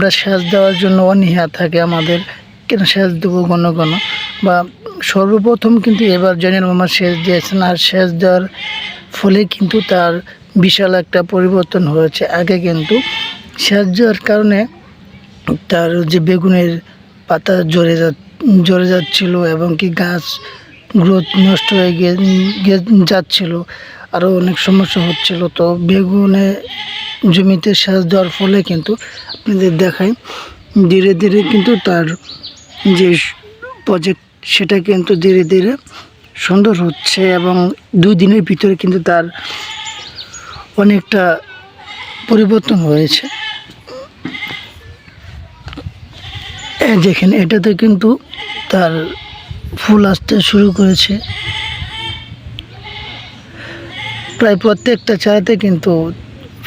আমরা সেচ দেওয়ার জন্য অনীহা থাকে আমাদের। কেন সেচ দেবো ঘন ঘন? বা সর্বপ্রথম কিন্তু এবার জয়নুল মামা সেচ দিয়েছেন আর সেচ দেওয়ার ফলে কিন্তু তার বিশাল একটা পরিবর্তন হয়েছে। আগে কিন্তু সেচ দেওয়ার কারণে তার যে বেগুনের পাতা ঝরে যা ঝরে যাচ্ছিল এবং কি গাছ গ্রোথ নষ্ট হয়ে গিয়ে যাচ্ছিল। আরও অনেক সমস্যা হচ্ছিল। তো বেগুনে জমিতে সেচ দেওয়ার ফলে কিন্তু আপনাদের দেখায় ধীরে ধীরে কিন্তু তার যে প্রজেক্ট সেটা কিন্তু ধীরে ধীরে সুন্দর হচ্ছে এবং দুই দিনের ভিতরে কিন্তু তার অনেকটা পরিবর্তন হয়েছে। দেখেন, এটাতে কিন্তু তার ফুল আসতে শুরু করেছে। প্রায় প্রত্যেকটা চারাতে কিন্তু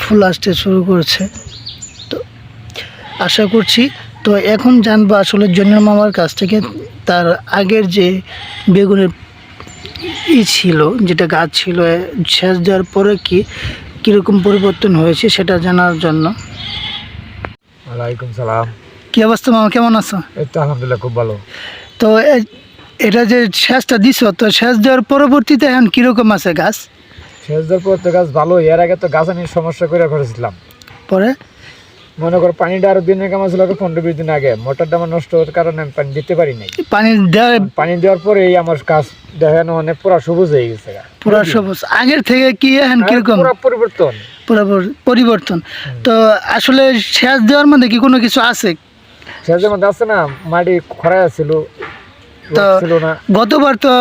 ফুল আসতে শুরু করেছে। তো আশা করছি তো এখন জানব আসলে জন্য মামার কাছ থেকে তার আগের যে বেগুনের ই ছিল যেটা গাছ ছিল সেচ দেওয়ার পরে কি কীরকম পরিবর্তন হয়েছে সেটা জানার জন্য। ওয়ালাইকুম সালাম। কি অবস্থা মামা কেমন আছো? এই তো আলহামদুলিল্লাহ খুব ভালো। তো এটা যে সেচটা দিছ তো সেচ দেওয়ার পরবর্তীতে এখন কীরকম আছে গাছ? সেচ দেওয়ার পর তো গাছ ভালো এর আগে তো গাছ আমি সমস্যা করে করেছিলাম। পরে? মনে করো পানিটা আরও দিনের কামা ছিল পনেরো বিশ দিন আগে। মোটরটা আমার নষ্ট হওয়ার কারণে আমি পানি দিতে পারি নাই। পানি দেওয়ার পানি দেওয়ার পরে এই আমার গাছ দেখেন অনেক পুরা সবুজ হয়ে গেছে। পুরো সবুজ। আগের থেকে কি এখন কীরকম? পরিবর্তন। পুরো পরিবর্তন। তো আসলে সেচ দেওয়ার মধ্যে কি কোনো কিছু আছে? সেচের মধ্যে আছে না মাটি খরায় ছিল তো ছিল না। গতবার তো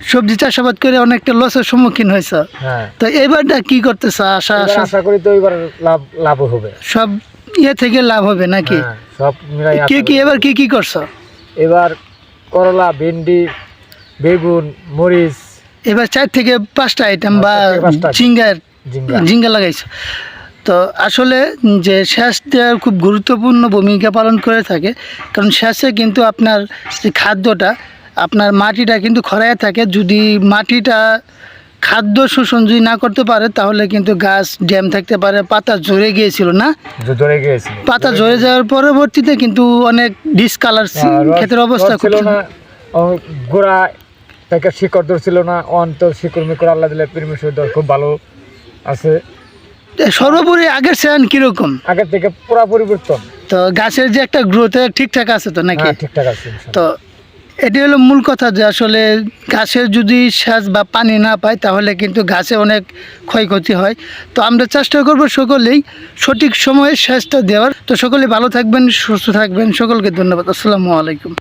সবজি চাষাবাদ করে অনেকটা লসের সম্মুখীন হয়েছে। হ্যাঁ। তো এবারটা কি করতেছে? আশা আশা। আশা করি তো এবার লাভ লাভ হবে। সব ইয়ে থেকে লাভ হবে নাকি? হ্যাঁ, সব কি কি এবার কি কি করছ? এবার করলা ভেন্ডি বেগুন মরিচ। এবার চার থেকে পাঁচটা আইটেম বা চার ঝিঙ্গার ঝিঙ্গা লাগাইছো। তো আসলে যে সেচ দেওয়ার খুব গুরুত্বপূর্ণ ভূমিকা পালন করে থাকে কারণ সেচে কিন্তু আপনার যে খাদ্যটা আপনার মাটিটা কিন্তু খরায় থাকে। যদি মাটিটা খাদ্য শোষণ যদি না করতে পারে তাহলে কিন্তু গাছ ড্যাম থাকতে পারে পাতা ঝরে গিয়েছিল না? ধরে গিয়েছিল। পাতা ঝরে যাওয়ার পরবর্তীতে কিন্তু অনেক ডিসকালার হ্যাঁ, রস- ক্ষেতের অবস্থা খুব না গোড়া থেকে শিকড় ধরছিল না অন্ত শিকড় মিকড় আল্লাহ দিলে পিরমিশ খুব ভালো আছে। সর্বোপরি আগের সেন কীরকম? আগের থেকে পুরা পরিবর্তন। তো গাছের যে একটা গ্রোথ ঠিকঠাক আছে তো নাকি? হ্যাঁ ঠিকঠাক আছে তো এটি হলো মূল কথা যে আসলে গাছের যদি সেচ বা পানি না পায়, তাহলে কিন্তু গাছে অনেক ক্ষয়ক্ষতি হয়। তো আমরা চেষ্টা করব সকলেই সঠিক সময়ে সেচটা দেওয়ার। তো সকলে ভালো থাকবেন, সুস্থ থাকবেন। সকলকে ধন্যবাদ। আসসালামু আলাইকুম।